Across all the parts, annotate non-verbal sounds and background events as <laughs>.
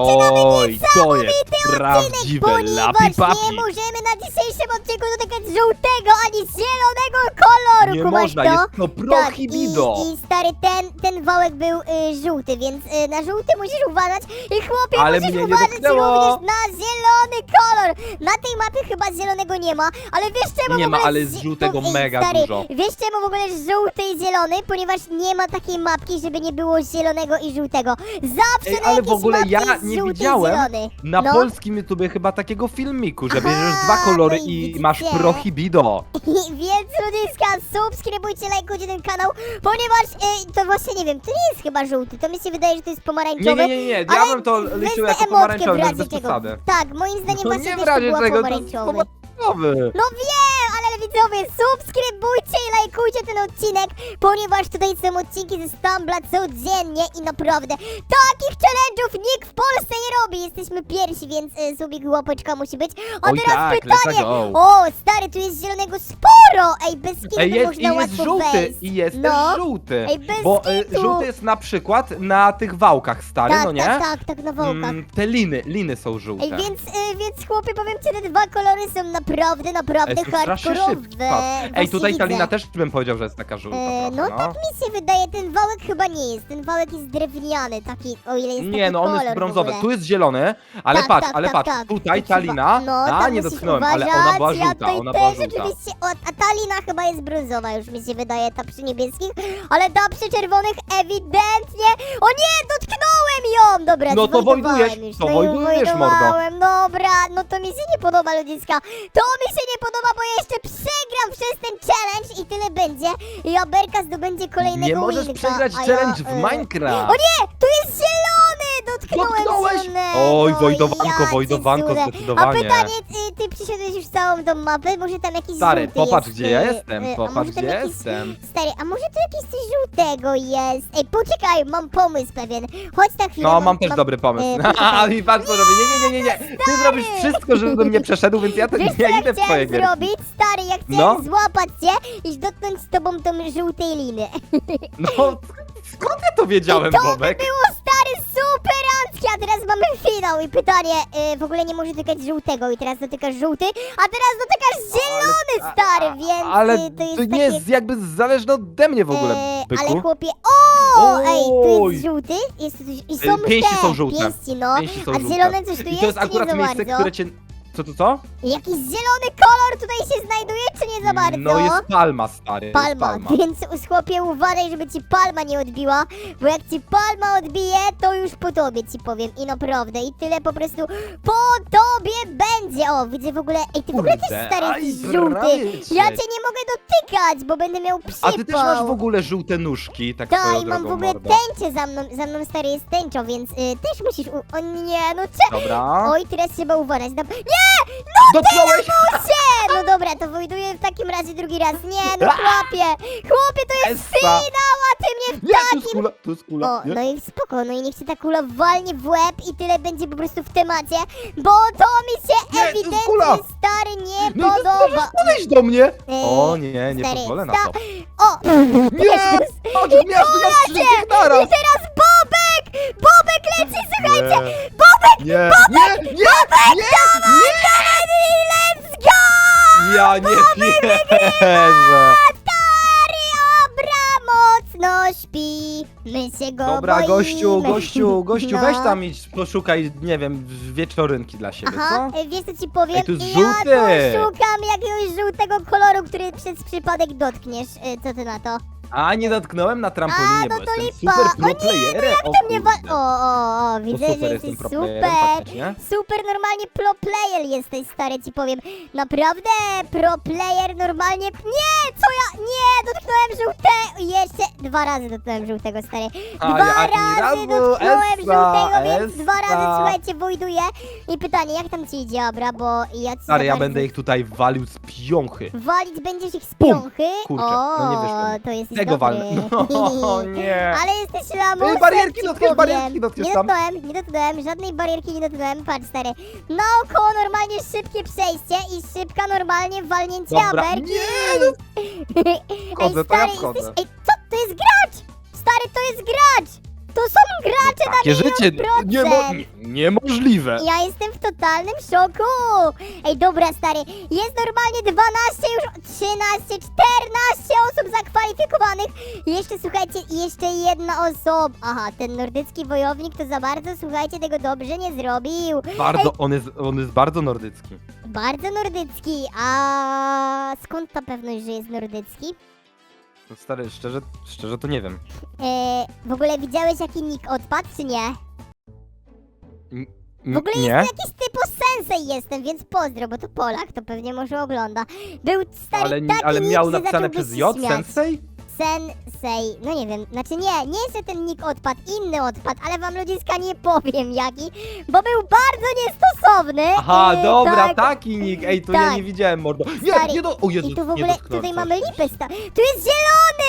Oj, to jest prawdziwe lapi nie papi. możemy na dzisiejszym odcinku dotykać żółtego ani zielonego koloru, Nie kumasz można, to? jest to Tak, prohibido. i, i stary, ten, ten wałek był y, żółty, więc y, na żółty musisz uważać i chłopie Ale musisz nie uważać dotknęło. również na zielony kolor. Na tej mapie chyba zielonego nie ma, ale wiesz czemu Nie w ma, ogóle ale z- żółtego ej, mega stary, dużo. Wiesz czemu w ogóle żółty i zielony? Ponieważ nie ma takiej mapki, żeby nie było zielonego i żółtego. Zawsze Ej, na ale w jakiejś ogóle mapie ja jest nie żółty i widziałem zielony. Na no. polskim YouTubie chyba takiego filmiku, że bierzesz dwa kolory no i i widzicie. masz prohibido. <laughs> Więc ludziska, subskrybujcie, lajkujcie ten kanał, ponieważ e, to właśnie nie wiem, to nie jest chyba żółty, to mi się wydaje, że to jest Nie, pomarańczowy. nie, nie, nie, ja ale bym to liczył jako emotkę w pomarańczowy, razie bez czego. przesady. Tak, moim zdaniem No właśnie nie w też to razie czego, to jest pomarańczowy. pomarańczowy. No wiem, widzowie, subskrybujcie i lajkujcie ten odcinek, ponieważ tutaj są odcinki ze Stumbla codziennie i naprawdę takich challenge'ów nikt w Polsce nie robi. Jesteśmy pierwsi, więc y, subik łapeczka musi być. A Oj teraz tak, pytanie. let's go. O, stary, tu jest zielonego sporo. Ej, bez kitu Ej, jest, i można jest łatwo żółty, wejść. i jest no. też żółty. Ej, bez Bo e, kitu. żółty jest na przykład na tych wałkach stary, tak, no nie? tak, tak, tak, na wołkach. Mm, te liny, liny są żółte. Ej, więc, y, więc chłopie, powiem ci, te dwa kolory są naprawdę, naprawdę Ej, są strasznie szybkie, hardkorowe. Ej, tutaj ta widzę. lina też bym powiedział, że jest taka żółta E, trochę, no tak mi się wydaje, ten wałek chyba nie jest. Ten wałek jest drewniany, taki, o ile jest Nie, taki no on kolor jest w brązowy. ogóle. Tu jest zielony, ale Tak, patrz, tak, ale tak, patrz, tak. tutaj Tu ta trzeba- lina, no, a tam nie musisz dotknąłem, ale uważać, ona była ja żółta, tutaj ona była też żółta. Oczywiście, o, a ta lina chyba jest brązowa już mi się wydaje, ta przy niebieskich, ale ta przy czerwonych ewidentnie, o nie, dotknąłem ją, dobra, No to zwojdowałem wojdujesz, to no wojdujesz, mordo. wojdowałem, dobra, no to mi się nie podoba ludziska, to mi się nie podoba, bo ja jeszcze przegram przez ten challenge i tyle będzie, i Aberka zdobędzie kolejnego Nie możesz winka, przegrać a challenge ja, w e, Minecraft. O nie, tu jest zielony! Dotknąłem Dotknąłeś? zielonego! Oj, wojdowanko, ja cię wojdowanko, zdecydowanie. A pytanie, ty, ty przyszedłeś już całą tą mapę? Może tam jakiś Stary, żółty popatrz jest, gdzie ja y, jestem, y, a popatrz tam gdzie jakiś- jestem. Stary, a może tu jakiś coś żółtego jest? Ej, poczekaj, mam pomysł pewien. Chodź na chwilę. No, mam też dobry pomysł. e. <laughs> A mi patrz co robię. Nie, nie, nie, nie, nie. Ty zrobisz wszystko, żebym nie przeszedł, więc ja to Wiesz co nie ja idę w twoje chciałem gry. zrobić? Stary, ja chciałem No. złapać cię i dotknąć z tobą tą żółtej liny. No, <laughs> skąd ja to wiedziałem, I to Bobek? by było stary superanckie, a teraz mamy finał i pytanie, y, w ogóle nie może dotykać żółtego i teraz dotykasz żółty, a teraz dotykasz zielony Ale- stary, a- więc Ale y, to jest to nie takie... jest jakby zależne ode mnie w ogóle, e, byku. ale chłopie, o, ej, tu Oj. jest żółty, jest tu i E, są pięści te, są żółte. pięści, no, Pięści są a żółte. zielone coś tu I jest, to jest czy nie za miejsce, bardzo? które cię... Co, co, co? Jakiś zielony kolor tutaj się znajduje, czy nie za bardzo? No jest palma, stary. jest Palma, palma. więc chłopie uważaj, żeby ci palma nie odbiła, bo jak ci palma odbije, to już po tobie ci powiem i naprawdę i tyle po prostu po tobie będzie. O, widzę w ogóle, ej ty w ogóle też Kurde, stary aj, jesteś żółty. prawie cię. Ja cię nie mogę dotykać, bo będę miał przypał. A ty też masz w ogóle żółte nóżki, tak Tak, swoją i mam w ogóle mordo. tęczę za mną, za mną stary jest tęczą, więc y, też musisz, u... o nie, no cze... Dobra. Oj, teraz trzeba uważać. Na... Nie! Dotknąłeś! Się! No dobra, to wojduję w takim razie drugi raz. Nie, no chłopie! Chłopie, to jest Essa. finał, a ty mnie w Nie, tu jest takim... kula, tu jest kula. O, nie? no i spoko, no i niech cię ta kula walnie w łeb i tyle będzie po prostu w temacie, bo to mi się Nie, to jest ewidentnie, kula. stary, nie No i podoba. możesz podejść do mnie! Ej, O nie, nie stary, pozwolę na sta- to. O! Nie! Chodź, miasto na wszystkich naraz! I teraz Bobek! Bobek leci, słuchajcie! Nie. Bobek! Nie, nie, nie, nie, nie! Let's go! Ja nie wierzę! Abra mocno śpi, my się go Dobra, boimy. gościu, gościu, gościu, No. weź tam idź, poszukaj, nie wiem, wieczorynki dla siebie, Aha, co? e, wiesz co ci powiem? Ej, tu jest ja żółty. poszukam jakiegoś żółtego koloru, który przez przypadek dotkniesz. E, Co ty na to? A, nie dotknąłem na trampolinie, A, no bo to jestem lipa. super O pro nie, playerem, o To mnie wa- kurde. o, o, o, widzę, super że jestem jesteś pro playerem, super. faktycznie. Super, normalnie pro player jesteś, stary, ci powiem. Naprawdę, pro player, normalnie. Nie, co ja? Nie, dotknąłem żółte. Jeszcze dwa razy dotknąłem żółtego, stary. A, Dwa razy razu, dotknąłem żółtego, więc dwa razy, słuchajcie, wojduję. I pytanie, jak tam ci idzie, Abra, bo ja ci Stary, ja bardzo- będę ich tutaj walił z piąchy. Walić będziesz ich z Bum! piąchy? Kurczę, o, no nie wyszło mi. to jesteś Tego walnę. <laughs> No nie. Ale jesteś lamusem, barierki ci dotkniesz, powiem. barierki dotkniesz Nie tam. dotknąłem, nie dotknąłem, żadnej barierki nie dotknąłem, patrz stary. Naokoło normalnie szybkie przejście i szybka normalnie walnięcie Dobra, aberki. nie, <laughs> no. Wchodzę, Ej, to ja stary, wchodzę. jesteś... Ej, co? To jest gracz! Stary, to jest gracz! To są gracze na Takie milion życie procent. niemo, nie, niemożliwe. Ja jestem w totalnym szoku! Ej, dobra, stary, jest normalnie 12, już 13, 14 osób zakwalifikowanych. Jeszcze, słuchajcie, jeszcze jedna osoba. Aha, ten nordycki wojownik to za bardzo, słuchajcie, tego dobrze nie zrobił. Bardzo, on jest, on jest bardzo nordycki. Bardzo nordycki, a skąd ta pewność, że jest nordycki? No Stary, szczerze, szczerze to nie wiem. E, w ogóle widziałeś jaki nick odpadł, czy nie? W ogóle nie? jest jakiś typu sensei jestem, więc pozdro, bo to Polak, to pewnie może ogląda. Był stary Ale, taki ale nick, miał że napisane przez się J, śmiać. Sensei? Sensei, no nie wiem, znaczy nie, nie jest ten nick odpad, inny odpad, ale wam ludziska nie powiem jaki, bo był bardzo niestosowny. Aha, Yy, dobra, tak. taki nick. Ej, to ja tak. nie widziałem, mordo. Nie, Stary, nie do... O Jezu, I tu w nie ogóle, dotknąłem tutaj mamy lipę sta- Tu jest zielony!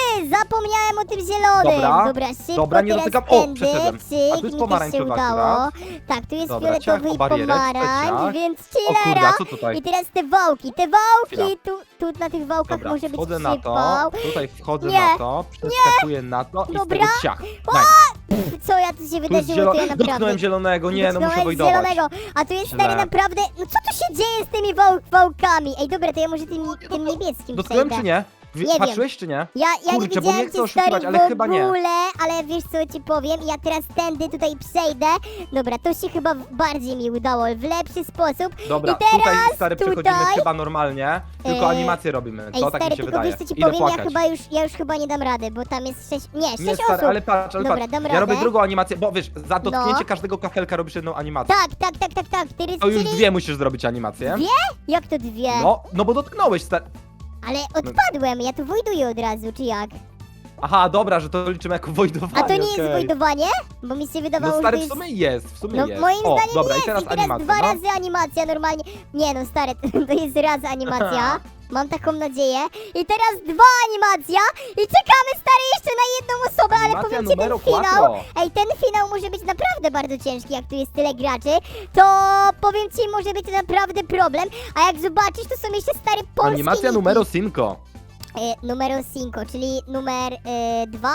Zapomniałem o tym zielonym. Dobra, dobra szybko dobra, nie teraz dotykam. O, tędy, przeszedłem. cyk, A tu jest mi też się udało. Tak, tu jest Dobra, ciach fioletowy o i barierę, pomarańcz, więc O kurde, chillera. a co tutaj? I teraz te wałki, te wałki, Chwila. tu, tu na tych wałkach Dobra, może być wchodzę na to, przypał. tutaj wchodzę Nie, na to, przeskakuję na to i Dobra. tego ciach. Nice. Co ja tu się Tu jest wydarzyło, to ja naprawdę... Dotknąłem zielonego, nie, no muszę wojdować. zielonego, a tu jest stary Źle. naprawdę... No co tu się dzieje z tymi wał wałkami? Ej, dobra, to ja może tym, tym niebieskim Dotknąłem przejdę. czy nie? Wy- Nie wiem. Patrzyłeś czy nie? Ja, ja Kurczę, nie bo nie widziałem chcę cię oszukiwać, ale w chyba nie. ogóle, ale wiesz co ci powiem, ja teraz tędy tutaj przejdę. Dobra, to się chyba bardziej mi udało, w lepszy sposób. Dobra, I teraz tutaj stary przechodzimy tutaj- chyba normalnie, tylko Eee, animację robimy, Ej, to tak stary, mi się tylko wydaje. wiesz co ci Idę powiem, ja płakać. chyba już, ja już chyba nie dam rady, bo tam jest sześć, nie, sześć Nie, osób. stary, ale patrz, ale Dobra, patrz. dam Ja radę. robię drugą animację, bo wiesz, za dotknięcie No. każdego kafelka robisz jedną animację. Tak, tak, tak, tak, tak, ty To już czyli... dwie musisz zrobić animację. Dwie? Jak to dwie? No, no bo dotknąłeś, stary. Ale odpadłem, ja tu wojduję od razu, czy jak? Aha, dobra, że to liczymy jako wojdowanie, A to nie jest okej. wojdowanie? Bo mi się wydawało, No stary, że w to jest... sumie jest, w sumie No jest. moim o, zdaniem dobra, jest i teraz i teraz animacja, dwa no. razy animacja normalnie. Nie no stary, <laughs> to jest raz animacja. <laughs> Mam taką nadzieję. I teraz dwa animacja. I czekamy stary jeszcze na jedną osobę, ale Animacja powiem ci ten finał. quattro. Ej, ten finał może być naprawdę bardzo ciężki, jak tu jest tyle graczy. To powiem ci, może być naprawdę problem. A jak zobaczysz, to są jeszcze stary polskie Animacja niki. numero 5. E, numero 5, czyli numer 2?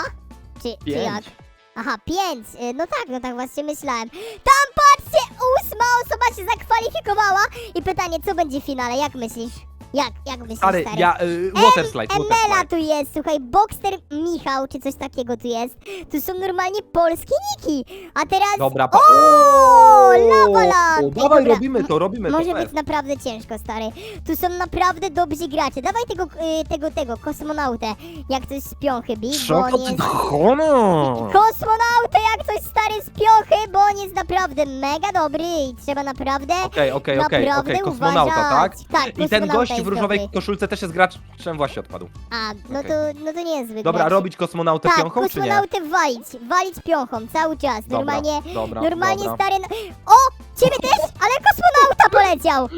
czy, czy jak? 5. Aha, pięć. Y, No tak, no tak właśnie myślałem. Tam patrzcie, ósma osoba się zakwalifikowała. I pytanie, co będzie w finale? Jak myślisz? Jak, jak myślisz, Stary, stary? ja, y, water slide, Emela water slide. tu jest, słuchaj, Boxster Michał, czy coś takiego tu jest. Tu są normalnie polskie niki. A teraz... Dobra, pa... O, Lavaland! O, Dawaj, dobra, robimy to, robimy to. Może być fest. naprawdę ciężko, stary. Tu są naprawdę dobrzy gracze. Dawaj tego, y, tego, tego, kosmonautę. Jak coś z piąchy bić, bo on jest... hono! Kosmonautę jak coś stary z piochy, bo on jest naprawdę mega dobry i trzeba naprawdę... Okej, okej, okej, Naprawdę okej, kosmonauta, tak? uważać. Tak, I ten kosmonauta w różowej dobry. koszulce też jest graczem właśnie odpadł. A, no to, no to nie jest zwykły Dobra, robić kosmonautę Tak, piąchą, czy nie? kosmonautę walić, walić piąchą cały czas, Dobra, normalnie, dobra, normalnie dobra. stary... O, ciebie też, ale kosmonauta poleciał!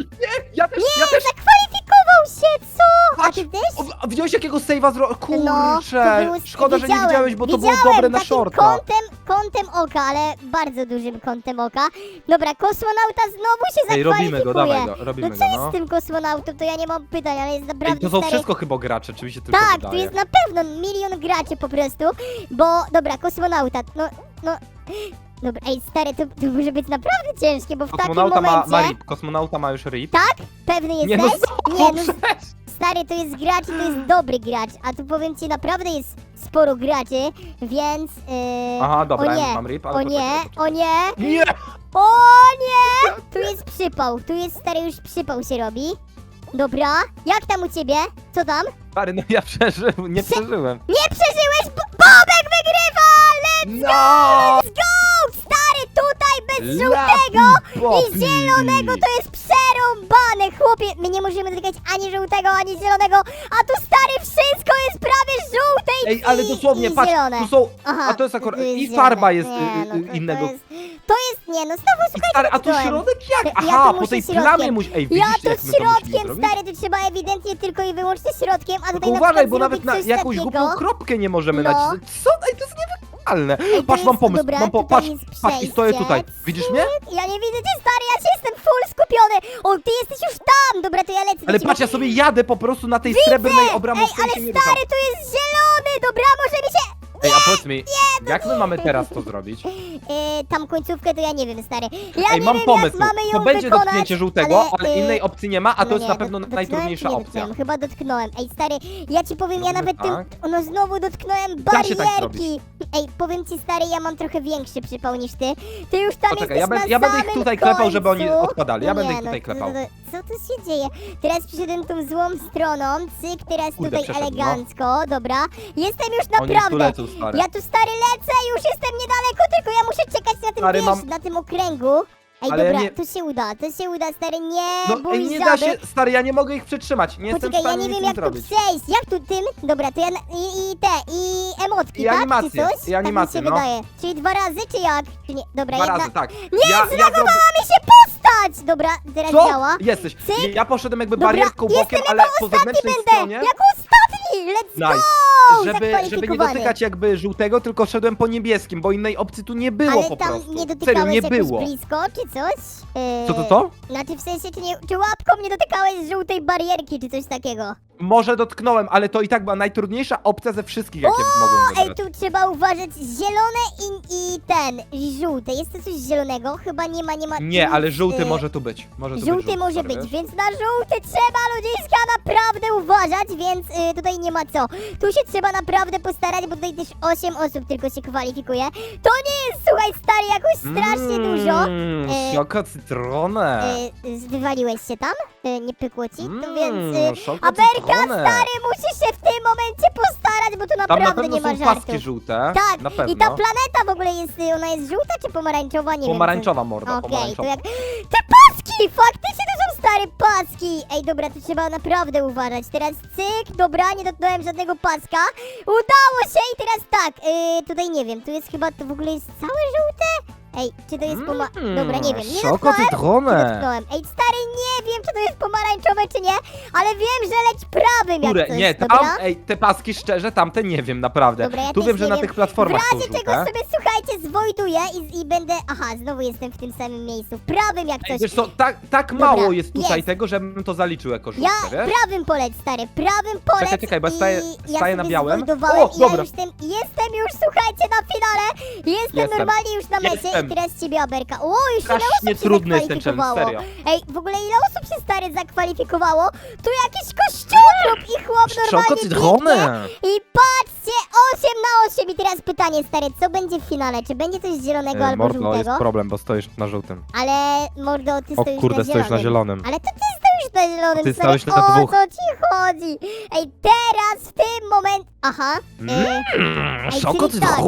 Ja też, ja też! Zakwalifikował się, co? A ty? O, a widziałeś jakiego save'a zro... No, Kurczę! to było- Szkoda, że nie widziałem, widziałeś, bo to było widziałem, dobre na takim shorta. kątem, kątem oka, ale bardzo dużym kątem oka. Dobra, kosmonauta znowu się Ej, robimy go, zakwalifikuje. dawaj go, robimy no co go, jest no. z tym kosmonautą, to ja nie mam pytań, ale jest naprawdę Ej, to są stary... wszystko chyba gracze, czy mi się tylko Tak, wydaje. tu jest na pewno milion graczy po prostu, bo dobra, kosmonauta, no, no... Dobra, ej stary, to, to może być naprawdę ciężkie, bo w takim ma, momencie... ma rip, kosmonauta ma już rip. Tak? Pewny jesteś? Nie no, Nie, no <laughs> przecież. Stary, to jest gracz i to jest dobry gracz, a tu powiem ci, naprawdę jest sporo graczy, więc... Yy, Aha, dobra, o nie, mam rip, ale o poczekaj, nie, poczekaj. o nie, Nie! o nie! Tu jest przypał, tu jest stary już przypał się robi. Dobra, jak tam u ciebie? Co tam? Stary, no ja przeżyłem, nie przeżyłem. Nie przeżyłeś, Bo- Bobek wygrywa! Let's No! go! Tutaj bez żółtego i zielonego to jest przerąbane, chłopie. My nie możemy dotykać ani żółtego, ani zielonego, a tu stary wszystko jest prawie żółte i, Ej, ale i, dosłownie, i patrz, zielone. tu są... Aha, A to jest akurat... tu I zielone. farba jest Nie, y, no y, to, innego... To jest, to jest, nie no, znowu I słuchajcie, stary, a tu środek jak? Ja Aha, po muszę tej środkiem. plamie musi... Ej, Ja widzicie to jak my to musimy środkiem, zrobić? stary, to trzeba ewidentnie tylko i wyłącznie środkiem, a Tylko tutaj na uważaj, przykład bo nawet zrobić na coś jakąś takiego. głupią kropkę nie możemy No. nacisnąć. Co? Ej, to jest niewykonalne. To Patrz, mam jest- pomysł, dobra, mam po... tutaj Patrz, jest patrz i stoję przejście. tutaj. Widzisz mnie? Ja nie widzę cię, stary, ja się jestem full skupiony. O, ty jesteś już tam. Dobra, to ja lecę do Ale ciebie. patrz, ja sobie jadę po prostu na tej srebrnej Ej, obramówce ale się nie ruszam. stary, tu jest zielony. Dobra, możemy się... Ej, a powiedz mi, jak my mamy teraz to zrobić? <laughs> E, tam końcówkę to ja nie wiem, stary. Ja Ej, nie mam wiem, pomysł. jak mamy ją To będzie wykonać, dotknięcie żółtego, ale, e, innej opcji nie ma, a to no jest nie, na pewno dot- dotknąłem, najtrudniejsza czy nie opcja. dotknąłem? Chyba dotknąłem. Ej, stary, ja ci powiem, ja nawet tym... No znowu dotknąłem Da się tak barierki. Ej, powiem ci, stary, ja mam trochę większy przypał niż ty. Ty już tam Poczekaj, jesteś ja, ben, na ja będę ich samym tutaj klepał, żeby oni końcu. odpadali. Ja No będę nie, ich tutaj no, klepał. to- to- Co tu się dzieje? Teraz przyszedłem tą złą stroną, cyk, teraz Kurde, tutaj przeszedł, no. elegancko, dobra. Jestem już Oni tu naprawdę. lecą, stary. Ja tu stary lecę, już jestem niedaleko, tylko ja muszę czekać na tym, Stary, wiesz, mam- na tym okręgu. Ej, Ale ja dobra, nie- to się uda, to się uda, stary, nie No bój ej, nie żaby. da się, stary, ja nie mogę ich przytrzymać. Nie jestem w Poczekaj, ja stanie nie nic wiem im jak tu zrobić. przejść. Jak tu tym? Dobra, to ja na, i, i te, i emotki, I tak? animacje, Czy coś? i animacje, tak mi się no. wydaje. Czyli dwa razy, czy jak? Czy nie? Dobra, Dwa jedna... razy, tak. Nie, ja, mi się postać! Dobra, teraz Co? działa. Jesteś. Cyk. Ja poszedłem jakby Dobra, barierką jestem bokiem, jako ale po ostatni zewnętrznej będę! stronie. Jako ostatni! Let's Nice. go! Żeby, żeby nie Zakwalifikowany. dotykać jakby żółtego, tylko szedłem po niebieskim, bo innej opcji tu nie było Ale po tam prostu. nie Serio, dotykałeś nie jakoś było. blisko, czy coś? Yy, Co to to? Znaczy w sensie, czy, nie, czy łapką nie dotykałeś żółtej barierki, czy coś takiego? Może dotknąłem, ale to i tak była najtrudniejsza opcja ze wszystkich, jakie mogłem Ej, wybrać. tu trzeba uważać, zielone i, i ten, żółte. Jest to coś zielonego? Chyba nie ma, nie ma... Nie, ale żółty y, może tu być. Może tu być Żółty żółty, może stary, być, wiesz? więc na żółty trzeba ludziska naprawdę uważać, więc y, tutaj nie ma co. Tu się trzeba naprawdę postarać, bo tutaj też 8 osób tylko się kwalifikuje. To nie jest, słuchaj, stary, jakoś strasznie dużo. Mmm, Y, szoko cytronę. Y, y, wywaliłeś się tam? Y, nie pykło ci? To Mm, więc... Y, szoko Aberka, cytronę. stary, musisz się w tym momencie postarać, bo tu Tam na naprawdę pewno nie ma są żartów. paski żółte. Tak, na pewno. i ta planeta w ogóle jest, y, ona jest żółta czy pomarańczowa? Nie Pomarańczowa wiem. morda, Okej, to pomarańczowa. jak... Te paski! Faktycznie to są stare paski! Ej, dobra, to trzeba naprawdę uważać. Teraz cyk, dobra, nie dotknąłem żadnego paska. Udało się i teraz tak, y, tutaj nie wiem, tu jest chyba, to w ogóle jest całe żółte? Ej, czy to jest poma... Mm, Dobra, nie wiem, nie Szoko cytronę. dotknąłem? Ej, stary, nie wiem, czy to jest pomarańczowe, czy nie, ale wiem, że leć prawym jak Kurde, coś, nie, tam, dobra? ej, te paski szczerze, tamte nie wiem, naprawdę. Dobra, ja tu też wiem, że nie na wiem. tych platformach W są razie czego żółte. sobie, słuchajcie, zwojduję i, i będę... Aha, znowu jestem w tym samym miejscu. Prawym jak Ej, coś. wiesz co, tak, tak Dobra, mało jest tutaj jest. tego, żebym to zaliczył jako żółte, Ja wiesz? prawym poleć, stary, prawym poleć Czekaj, czekaj, bo ja i staję- ja staję na sobie białym. zwojdowałem O, i ja dobra. już jestem, jestem już, słuchajcie, na finale. Jestem, Jestem. normalnie już na mecie Jestem. I teraz ciebie Aberka. O, już ile Strasznie osób się jest ten zakwalifikowało. serio. Ej, w ogóle ile osób się, stary, zakwalifikowało? Tu jakiś kościotrup i chłop normalnie biegnie. I patrzcie, 8 na 8 i teraz pytanie, stary, co będzie w finale? Czy będzie coś zielonego E, albo Mordo, żółtego? jest problem, bo stoisz na żółtym. Ale, mordo, ty O stoisz kurde, na stoisz na zielonym. zielonym. Ale to ty stoisz na zielonym, Ty stałeś na o dwóch. co ci chodzi? Ej, teraz, w tym moment... Aha. E, Mm, szoko czyli tak.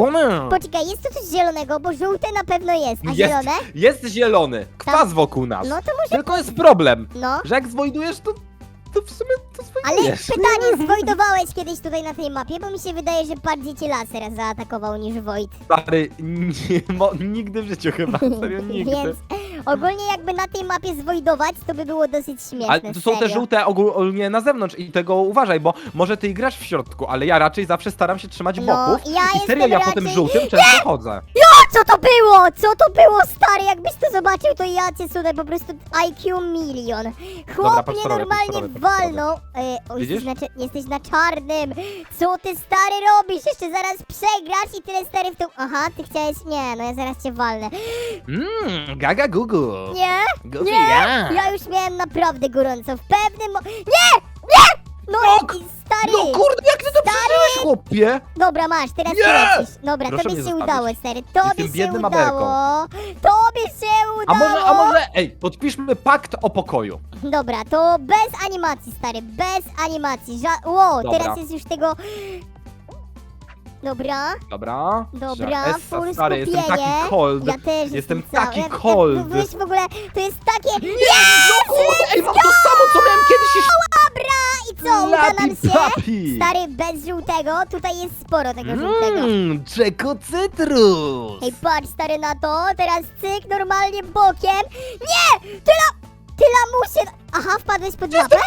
poczekaj, jest tu coś zielonego, bo żółte na pewno jest, a Jest, zielone? jest zielony, kwas wokół nas. No to może... Tylko jest problem, No. że jak zwojdujesz, to, to w sumie to Ale pytanie, zwojdowałeś kiedyś tutaj na tej mapie? Bo mi się wydaje, że bardziej cię laser zaatakował niż Wojt. Stary, nie, mo, nigdy w życiu chyba, serio <laughs> nigdy. Więc ogólnie jakby na tej mapie zwojdować, to by było dosyć śmieszne, Ale to są te serio. żółte ogólnie na zewnątrz i tego uważaj, bo może ty grasz w środku, ale ja raczej zawsze staram się trzymać No, boków ja i serio jestem ja po tym raczej- żółtym często chodzę. Co to było? Co to było, stary? Jakbyś to zobaczył, to ja cię sunę po prostu IQ milion. Chłop Dobra, mnie normalnie walnął. E, oj, Widzisz? Znaczy, jesteś na czarnym. Co ty, stary, robisz? Jeszcze zaraz przegrasz i tyle, stary, w tą... Aha, ty chciałeś... Nie, no ja zaraz cię walnę. Mmm, gaga gugu. Nie, Goofy, nie. ja. Ja już miałem naprawdę gorąco. W pewnym... Mo- nie! Nie! No stary... No kurde, jak ty to przeżyłeś, chłopie? Dobra, masz, teraz Nie! ty lecisz. Dobra, Proszę tobie mnie się zostawić. udało, stary. Tobie Jestem się biednym udało. Tobie się A udało. może, a może, ej, podpiszmy pakt o pokoju. Dobra, to bez animacji, stary, bez animacji. Ża Ło, Dobra. teraz jest już tego... Dobra, Dobra? Dobra, Że Essa, full stary, jestem skupienie. taki cold. ja też Jestem jestem taki cold. Jak, weź w ogóle, to jest takie... Nie, no kurde, ej, mam to samo, co miałem kiedyś jeszcze. Dobra, i co, uda nam się? Lapi-papi. Stary, bez żółtego, tutaj jest sporo tego żółtego. Mmm, czeko cytrus. Ej, patrz stary na to, teraz cyk, normalnie bokiem. Nie! Ty la... Ty lamusie... Aha, wpadłeś pod mapę?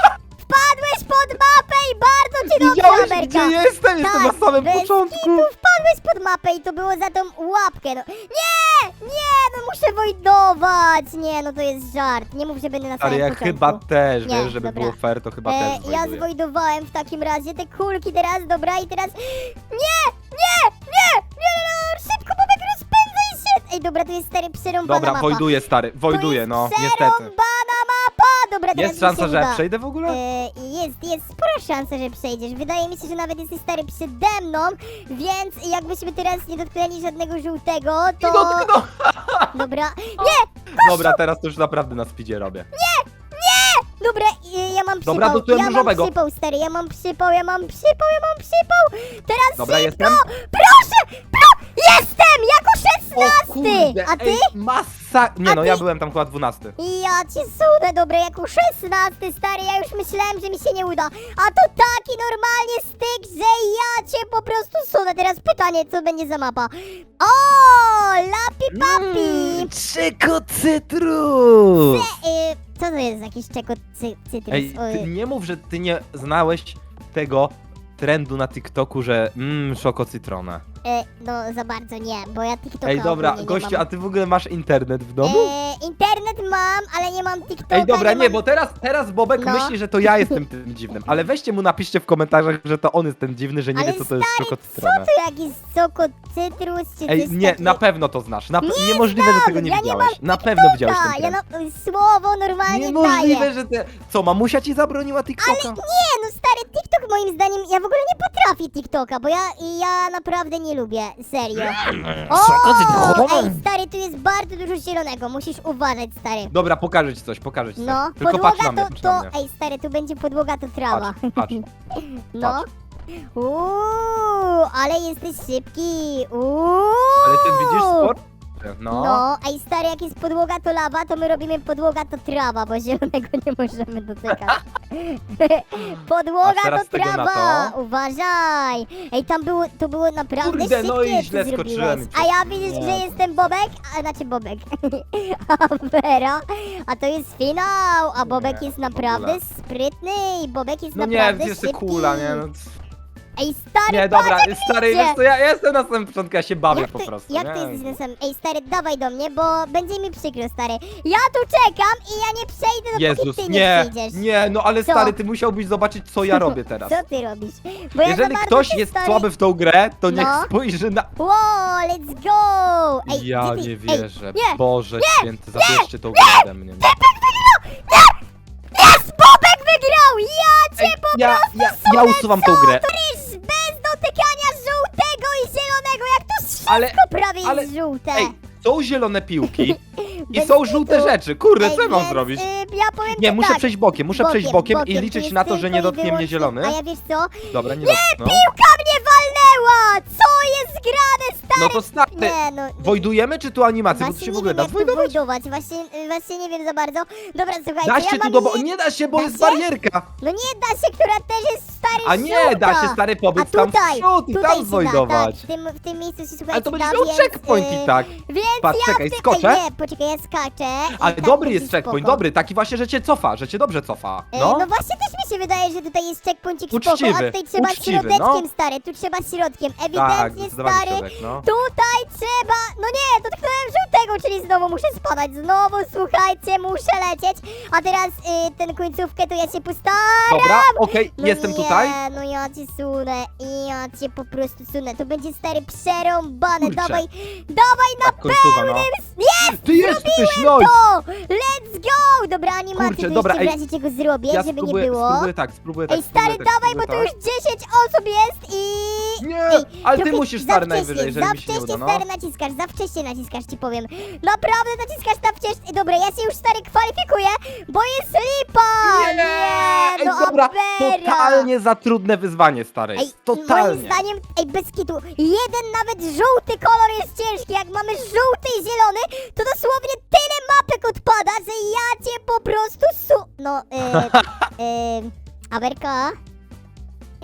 Wpadłeś pod mapę i bardzo ci dobrze, Widziałeś, Amerka. gdzie jestem? Jestem Tak, na samym bez początku. kitu wpadłeś pod mapę i to było za tą łapkę, no. Nie! Nie, no muszę wojdować! Nie, no to jest żart. Nie mów, że będę na Ale samym ja początku. chyba też, Nie, wiesz, żeby dobra. było fair, to chyba E, też ja zwojduję. zwojdowałem w takim razie te kulki teraz, dobra, i teraz... Nie! Nie! Nie! Nie, no, no, szybko, Bobek, rozpędzaj się! Ej, dobra, tu jest stary przerąbana Dobra, mapa. wojduję, stary, To wojduję, jest no, niestety. przerąbana mapa! Dobra, teraz Jest mi się szansa, że uda. przejdę w ogóle? E, jest, jest spora szansa, że przejdziesz. Wydaje mi się, że nawet jesteś stary przede mną, więc jakbyśmy teraz nie dotknęli żadnego żółtego, to... I dotknął! <laughs> Dobra. Nie! Dobra, teraz to już naprawdę na speedzie robię. Dobra, e, ja mam przypał. Dobra, dotknąłem ja mam różowego. przypał, stary, ja mam przypał, ja mam przypał, ja mam przypał. Teraz Dobra, szybko! jestem? Proszę! Pro... Jestem! Jako szesnasty! A ty? ej, masa... Nie A no, ja ty? byłem tam chyba dwunasty. Ja cię sunę, dobra, jako szesnasty, stary, ja już myślałem, że mi się nie uda. A to taki normalnie styk, że ja cię po prostu sunę. Teraz pytanie, co będzie za mapa? O, lapi papi! Mm, Czyko cytrus! E, co to jest jakiś czeko cy, cytrus? Ej, O, ty nie mów, że ty nie znałeś tego trendu na TikToku, że mmm, szoko cytrona. E, no, za bardzo nie, bo ja TikToka Ej, dobra, ogólnie nie gościu, mam. a ty w ogóle masz internet w domu? E, internet mam, ale nie mam TikToka. Ej, dobra, nie, mam... bo teraz, teraz Bobek No. myśli, że to ja jestem tym <laughs> dziwnym, ale weźcie mu napiszcie w komentarzach, że to on jest ten dziwny, że nie Ale wie, co to jest Co cytrona. to jakiś soko cytrus, czy Ej, coś nie, takiego? na pewno to znasz. Na, Nie niemożliwe, że tego nie ja nie widziałeś. na pewno widziałeś ten ja trend. no, słowo normalnie Niemożliwe, daję. że ty... Co, mamusia ci zabroniła TikToka? Ale nie, no stary, TikTok moim zdaniem, ja w ogóle nie potrafię TikToka, bo ja, ja naprawdę nie lubię, serio. Szoko O, cytrona? ej, stary, tu jest bardzo dużo zielonego, musisz uważać, stary. Dobra, pokażę ci coś, pokażę ci coś. No, Tylko patrz na podłoga mnie, to, patrz na to, mnie. ej, stary, tu będzie podłoga, to trawa. Patrz, patrz. <laughs> No. Uuu, ale jesteś szybki. Uuu. Ale ty widzisz sport? No. No, ej stary, jak jest podłoga to lawa, to my robimy podłoga to trawa, bo zielonego nie możemy dotykać. <laughs> podłoga A teraz to tego na trawa, to. uważaj. Ej, tam było, to było naprawdę Kurde, szybkie, no i jak źle ty zrobiłeś. skoczyłem. A ja widzisz, że jestem Bobek, a znaczy Bobek. <laughs> a Vera, a to jest finał, a Bobek Nie, jest naprawdę sprytny i Bobek jest No nie, naprawdę jeszcze szybki. kula, nie? No, Ej, stary, nie, dobra, stary, wiesz co, ja, ja jestem na samym początku, ja się bawię Jak po prostu, jak nie? ty jesteś na samym... Ej, stary, dawaj do mnie, bo będzie mi przykro, stary. Ja tu czekam i ja nie przejdę, dopóki Jezus, ty nie, nie, przyjdziesz. nie, no ale Co? stary, ty musiałbyś zobaczyć, co ja robię <laughs> teraz. Co ty robisz? Bo ja za Jeżeli bardzo ktoś jest stary... słaby w tą grę, to niech No. spojrzy na... Wow, let's go! Ej, ja gdzie ty... nie Ej, wierzę, nie, Boże święty, zabierzcie tą grę ode mnie. Jest, Bobek wygrał! Ja cię Ej, po ja, prostu ja, ja usuwam tą grę, Ryż dotykania żółtego i zielonego, jak to wszystko ale... prawie ale- jest żółte. Ej, są zielone piłki <laughs> i Bez są kitu. żółte rzeczy, kurde, Ej, co ja mam więc, zrobić? Y, ja powiem Nie, ci muszę tak. przejść bokiem, muszę przejść bokiem i liczyć jest na to, że tylko nie i dotknie mnie wyłącznie- zielony. A ja wiesz co? Dobra, nie Nie, dotknął. piłka mnie walnęła! Co jest grane, stary? No to stary, Nie, no... wojdujemy czy tu animację? Bo tu Właśnie się w nie ogóle wiem, da jak wojdować? wojdować, właśnie, y, właśnie nie wiem za bardzo. Dobra, słuchajcie, Da ja się tu mam do... bo- Nie da się, bo Da jest się? barierka. No nie da się, która też jest stary A nie, da się stary A pobyć tam w tutaj, przód i tutaj tam się da, zwojdować. tak, w tym, w tym miejscu się słuchajcie Ale to będziesz da, miał więc, checkpoint y, i tak. Więc Patrz, ja czekaj, w tym- skoczę? Ej, nie, poczekaj, ja skaczę. i Ale tak dobry będzie jest checkpoint, spoko. dobry, taki właśnie, że cię cofa, że cię dobrze cofa. E, No. No właśnie też mi się wydaje, że tutaj jest checkpointik spoko, a Uczciwy, tutaj trzeba uczciwy, środeczkiem, no. stary, tu trzeba środkiem, Tak, ewidentnie zdecydowanie stary, środek, no. tutaj trzeba, no nie, dotknąłem żółtego, czyli znowu muszę spadać, znowu, słuchajcie, muszę lecieć, a teraz y, ten końcówkę to ja się postaram. Dobra, okej, No jestem nie, tutaj. no ja cię sunę ja cię po prostu sunę, to będzie stary przerąbane, Kurczę. dawaj, dawaj na Tak, końcowa, no. Jest! Ty jesteś, no! To! Let's go! Dobra, animację Kurczę, tu dobra, jeszcze w ej, razie czego zrobię, żeby spróbuję, nie było. spróbuję tak, spróbuję tak. Ej, stary, spróbuję tak, dawaj, bo spróbuję już 10 osób jest i... Nie, Ej, ale ty trochę musisz, za stary, wcześnie, najwyżej, żeby Za mi się nie wcześnie, uda, no. stary, naciskasz, za wcześnie naciskasz, ci powiem. Naprawdę naciskasz za wcześnie. Dobra, ja się już, stary, kwalifikuję, bo jest lipa! Nie, Ej, no dobra, totalnie za trudne wyzwanie, stary. Ej, totalnie. moim zdaniem, ej, bez kitu, jeden nawet żółty kolor jest ciężki. Jak mamy żółty i zielony, to dosłownie tyle mapek odpada, że ja cię po prostu su... No, e, <laughs> e, Aberka?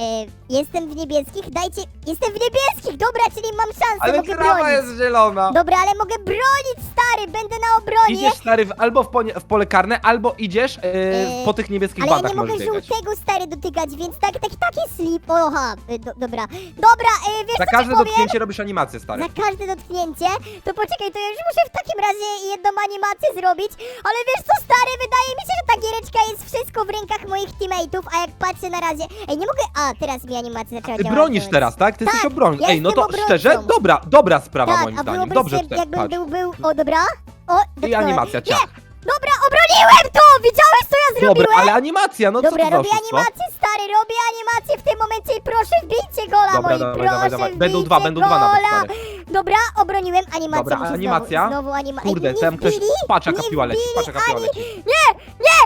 E, jestem w niebieskich, dajcie... Jestem w niebieskich, dobra, czyli mam szansę, Ale mogę trawa bronić. jest zielona. Dobra, ale mogę bronić, stary, będę na obronię. Idziesz stary w, albo w, ponie, w pole karne, albo idziesz e, Yy, po tych niebieskich Ale ja nie mogę możesz biegać. żółtego stary dotykać, więc tak, taki, taki slip. Oha, y, do, dobra. Dobra, y, wiesz Za co ci każde powiem? dotknięcie robisz animację, stary. Za każde dotknięcie, to poczekaj, to ja już muszę w takim razie jedną animację zrobić, ale wiesz co stary, wydaje mi się, że ta giereczka jest wszystko w rękach moich teammateów, a jak patrzę na razie, ej nie mogę, a teraz mi animacja zaczęła Ty działać. bronisz teraz, tak? Ty Tak, jesteś obrońcą. ja Ej, no to jestem obrońcą. szczerze, dobra, dobra sprawa Tak, moim a zdaniem. byłoby Dobrze, się, tutaj, jakby patrz. był, był, o dobra, o, I dotknąłem. animacja, ciach. Dobra, obroniłem to, widziałeś co ja zrobiłem? Dobra, ale animacja, no co Dobra, to za robię oszustwo? animację, stary, robię animację w tym momencie i proszę wbijcie gola, Dobra, moi, dawaj, proszę dawaj, dawaj. Będą wbijcie dwa, będą dwa nawet, gola. stary. Dobra, obroniłem animację. Dobra, animacja. Znowu, znowu anima... Ej, Kurde, nie tam ktoś... Patrz jaka nie piła leci, patrz jaka piła ani- leci. Nie, nie!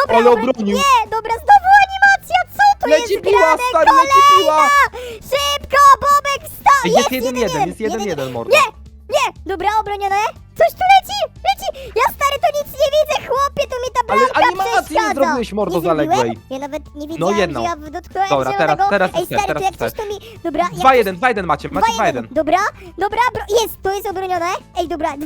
Dobra, Ale obro- obronił. Nie, dobra, znowu animacja, co to Leci jest piła, grane? stary, leci piła. Szybko, Bobek, stał! Ej, Jest jeden jeden, jest jeden jeden, mordo. Nie, nie, dobra, obronione. Coś tu leci, leci. Ja stary to nic nie widzę, chłopie, tu mi ta Ale bramka animacji nie zrobiłeś, mordo, Nie zaległej. Ja nawet nie wiedziałem, jedną. że ja dotknąłem Dobra, teraz- zielonego. teraz Ej, jest stary, teraz to jak jest coś to mi... Dobra, jak 2-1, 2-1 macie, macie 2-1. Dobra, dobra, bro... jest, to jest obronione. Ej, dobra, 2-1,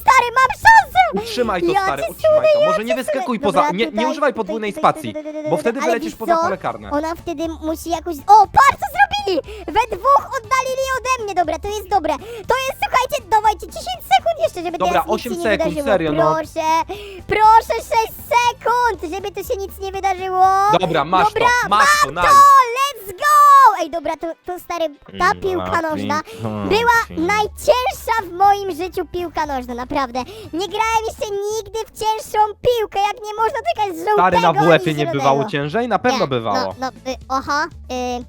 stary, mam szansę. Utrzymaj to, Ja stary, cię utrzymaj to. Może nie wyskakuj poza... Dobra, Nie, nie tutaj, używaj tutaj, podwójnej tutaj, spacji, tutaj, tutaj, bo wtedy ale wylecisz wiesz poza co? pole karne. Ona wtedy musi jakoś... O, patrz co zrobili! We dwóch oddalili ode mnie, dobra, to jest dobre. To jest, słuchajcie, dawajcie 10 sekund jeszcze, żeby Dobra, teraz nic 8 się nie sekund, wydarzyło. serio, no. Proszę, proszę 6 sekund, żeby tu się nic nie wydarzyło. Dobra, masz dobra, to, masz to, To, let's go! Ej, dobra, to, to stary, ta piłka nożna była najcięższa w moim życiu piłka nożna, naprawdę. Nie grałem jeszcze nigdy w cięższą piłkę, jak nie można tykać z żółtego Stary, na WF-ie nie zielonego. bywało ciężej? Na pewno Nie, bywało. No, no, y, oha, y,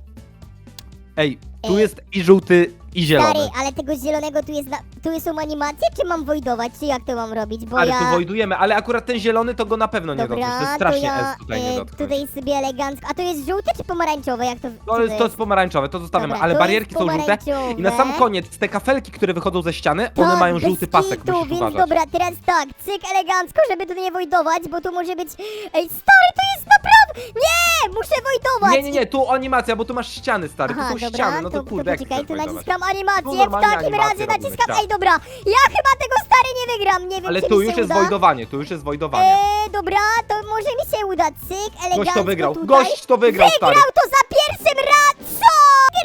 Ej, tu Ej. jest i żółty, i zielony. stary, ale tego zielonego tu jest, na, tu są animacje, czy mam wojdować, czy jak to mam robić, bo Ale ja... tu wojdujemy, ale akurat ten zielony to go na pewno nie dotkniesz. To jest strasznie to ja S tutaj nie y, dotknąć. tutaj sobie elegancko, a to jest żółte czy pomarańczowe, jak to To jest, to jest pomarańczowe, to zostawiamy, Dobra, ale to barierki jest są żółte. I na sam pomarańczowe. koniec te kafelki, które wychodzą ze ściany, one Tak, mają bez żółty pasek, kitu, musisz więc uważać. dobra, teraz tak, cyk elegancko, żeby tu nie wojdować, bo tu może być... Ej, stary, to jest naprawdę... Nie, muszę wojdować! Nie, nie, nie, tu animacja, bo tu masz ściany, stary, Aha, tu są dobra, ściany, no to to, kurde, poczekaj, wojdować? naciskam animację, w takim razie naciskam... Ej, dobra, ja chyba tego stary nie wygram, nie wiem, Ale czy tu mi już się jest uda. wojdowanie, tu już jest wojdowanie. Eee, dobra, to może mi się uda, cyk, elegancko Gość to wygrał, tutaj. gość to wygrał, stary. Wygrał to za pierwszym razem, co?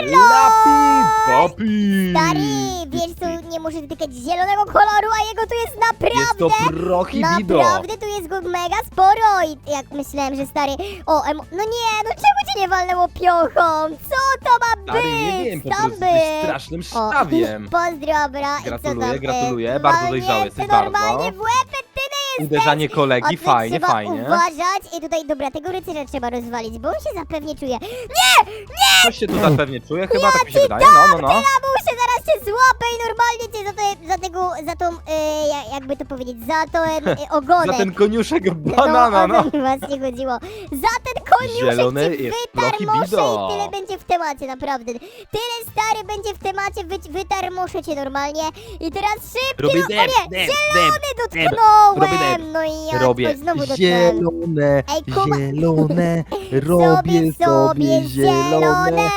Lapi, papi! Stary, wiesz co, nie muszę dotykać zielonego koloru, a jego tu jest naprawdę... Jest to prohibido. Naprawdę tu jest go mega sporo i jak myślałem, że stary... O, emo... no nie, no czemu cię nie walnęło piochą? Co to ma Stary, być? nie wiem, po Co prostu jesteś strasznym O, sztabiem. <laughs> Pozdro, bra. I co Gratuluję, tam, gratuluję, e, bardzo walnięty dojrzały jesteś, normalnie bardzo. w łeb, ty nie jesteś. Uderzanie kolegi, O, fajnie, trzeba fajnie. uważać i tutaj, dobra, tego rycerza trzeba rozwalić, bo on się zapewnie czuje. Nie, nie, Coś się tu zapewnie czuje, chyba tak mi się wydaje, no, no, no. Lamusie, zaraz cię złapę i normalnie cię za, te, za tego, za tą, e, ja- jakby to powiedzieć, za ten e, <laughs> ogonek. Za ten koniuszek banana, no. no. o właśnie chodziło. Za ten koniuszek Zielony cię jest wytarmoszę i tyle będzie w temacie, naprawdę. Tyle stary będzie w temacie, wy, wytarmoszę cię normalnie. I teraz szybki, Robię no, dep, o nie, dep, zielony Robię dotknąłem. dep. No i ja Robię znowu dotknąłem. zielone, Ej, Kuba- zielone, <laughs> Sobie, sobie zielone.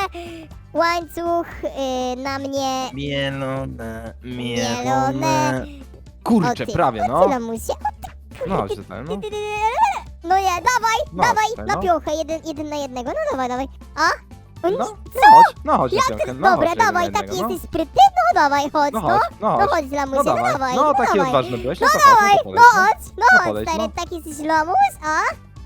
Łańcuch y, na mnie. Mielone, Mielone. mielone. Kurczę, prawie, no. lamusie. No, chodź tutaj, no. No nie, dawaj, No, dawaj, tutaj, na no. piochę, jeden, jeden na jednego, no dawaj, dawaj. A? O, No, nic, no chodź, no chodź, Jak dziewczynkę, ty, no dobra, chodź, dawaj, na taki jednego, jesteś sprytny, no dawaj, chodź, No no. chodź, no No chodź. chodź, lamusie, No no dawaj, dawaj, no taki dawaj. odważny byłeś, No no to chodź, dawaj, no to no chodź, no No chodź, podejdź, stary, no. taki jesteś lamus, a?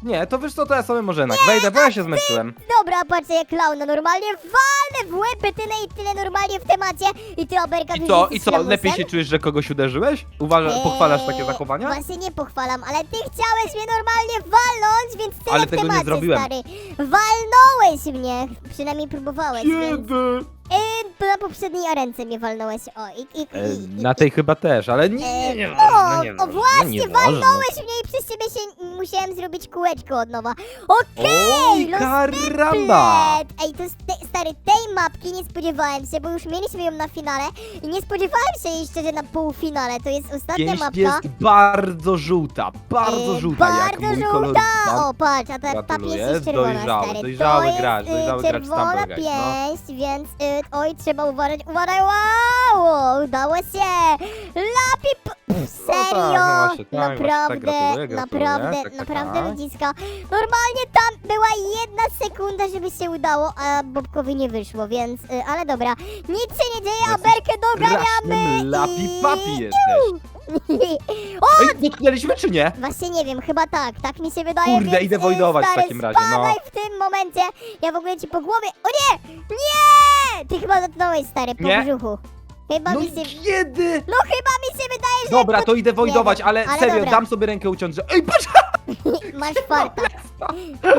Nie, to wiesz co, to ja sobie może jednak wejdę, bo ja się zmęczyłem. Dobra, patrzę jak klaun, no normalnie walnę w łeb tyle i tyle normalnie w temacie i ty, Oberka, I co, i co, lepiej się czujesz, że kogoś uderzyłeś? Uważasz, pochwalasz takie Eee, zachowania? Właśnie nie pochwalam, ale ty chciałeś mnie normalnie walnąć, więc tyle Ale w tego nie temacie, zrobiłem. stary. Walnąłeś mnie, przynajmniej próbowałeś, więc... Kiedy? Yy, na poprzedniej arence mnie walnąłeś, o i... i, E, i, i na tej chyba też, ale nie, nie, Eee, nie o, ważne, nie o właśnie, nie walnąłeś mnie i przez ciebie się musiałem zrobić kółeczko od nowa. Okej, Oj, los karamba! Plet. Ej, to jest te, stary, tej mapki nie spodziewałem się, bo już mieliśmy ją na finale i nie spodziewałem się jej szczerze na półfinale. To jest ostatnia Pięść mapka. jest bardzo żółta, bardzo żółta, jak bardzo mój żółta. O, patrz, a ta, ta pięść Gratuluję, jest czerwona, dojrzały, stary. dojrzały to jest, gracz, y, dojrzały gracz czerwona no. pięść, więc y, oj, trzeba uważać, uważaj, wow, udało się. Lapi, pff, No serio, no właśnie, tak, właśnie, tak, naprawdę, gratuluję, gratuluję, naprawdę, tak, tak, naprawdę tak. ludziska. Normalnie tam była jedna sekunda, żeby się udało, a Bobkowi nie wyszło, więc, y, ale dobra. Nic się nie dzieje, a Jesteś Berkę doganiamy Strasznym lapi papi jesteś. O, Ej, dotknęliśmy czy nie? Właśnie nie wiem, chyba tak, tak mi się wydaje, Kurde, więc, idę y, wojdować w stary, takim razie, no. spadaj w tym momencie, ja w ogóle ci po głowie, o nie, nie, ty chyba dotknąłeś, stary, po Nie. brzuchu. Chyba No mi się, kiedy? no chyba mi się wydaje, że Dobra, to idę wojdować, nie ale ale serio, dobra. dam sobie rękę uciąć, że... Ej, patrz! <laughs> Masz farta.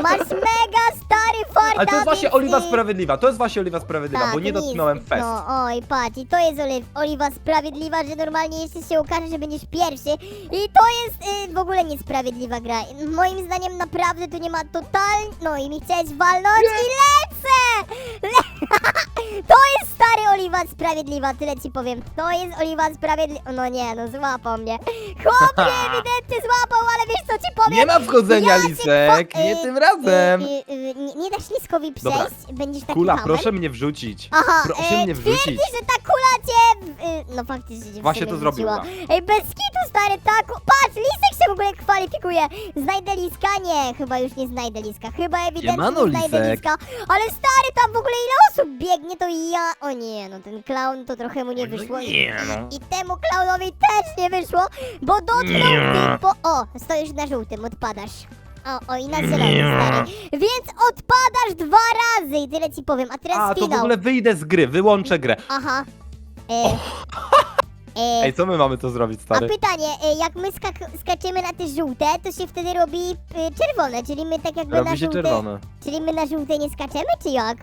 Masz mega stary farta. Ale to jest właśnie więc, oliwa sprawiedliwa, to jest właśnie oliwa sprawiedliwa, tak, bo nie nic. dotknąłem fest. No, oj, patrz, i to jest oli oliwa sprawiedliwa, że normalnie jeszcze się okaże, że będziesz pierwszy. I to jest y, w ogóle niesprawiedliwa gra. Moim zdaniem naprawdę tu nie ma totalnie... No i mi chciałeś walnąć i lecę! Le to jest stary oliwa sprawiedliwa, tyle ci powiem. To jest oliwa sprawiedliwa... No nie, no złapał mnie. <laughs> Chłopie <laughs> ewidentnie złapał, ale wiesz co ci powiem? Nie ma wchodzenia, Ja cię Lisek, kwa- nie y, tym razem. y, y, y, nie, nie dasz Liskowi Dobra. przejść? Będziesz taki Kula, hamem? proszę mnie wrzucić. Aha, Proszę e, mnie wrzucić. twierdzi, że ta kula cię... Y, no faktycznie cię w Właśnie sumie to zrobił, wrzuciła. tak. Ej, bez kitu, stary, tak... Patrz, Lisek się w ogóle kwalifikuje. Znajdę Liska? Nie, chyba już nie znajdę Liska. Chyba ewidentnie Siemano, nie znajdę Lisek. Liska. Ale stary, tam w ogóle ile osób biegnie, to ja... O nie, no ten clown to trochę mu nie wyszło. I, Nie, no. I temu clownowi też nie wyszło, bo dotknął Nie. tylko... O, stoisz na żółtym, odpadasz. O, o i na zielonym, stary. Więc odpadasz dwa razy i tyle ci powiem. A teraz A, to w finał. ogóle wyjdę z gry, wyłączę grę. Aha. E, e, Ej, co my mamy to zrobić, a stary? pytanie, e, jak my skak- skaczemy na te żółte, to się wtedy robi e, czerwone, czyli my tak jakby na Robi się żółte... czerwone. Czyli my na żółte nie skaczemy, czy jak?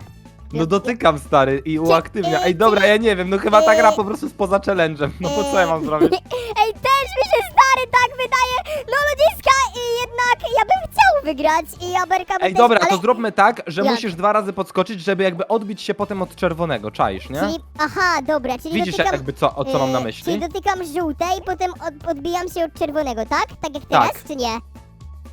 No dotykam, stary, i uaktywnia. y, Ej, dobra, ja nie wiem, no chyba ta y, gra po prostu jest poza challenge'em. No to co ja mam zrobić? <laughs> Ej, też mi się stary tak wydaje! No ludziska, i jednak ja bym chciał wygrać i ja Berka bym Ej, też, dobra, ale... to zróbmy tak, że Jak? musisz dwa razy podskoczyć, żeby jakby odbić się potem od czerwonego, czaisz, nie? Czyli, aha, dobra, czyli Widzisz dotykam... jakby co, o co mam na e, myśli? Czyli dotykam żółte i potem od, odbijam się od czerwonego, tak? Tak jak teraz, Tak. czy nie?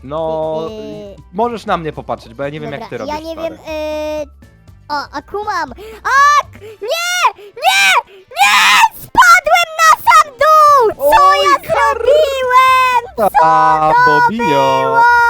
No, Yy. możesz na mnie popatrzeć, bo ja nie wiem Dobra, jak ty robisz, Ja nie stary. wiem, yy... O, a kumam! A! Nie! Nie! Nie! Spadłem na sam dół! Co Oj, ja zrobiłem? A, Bobinio! Było!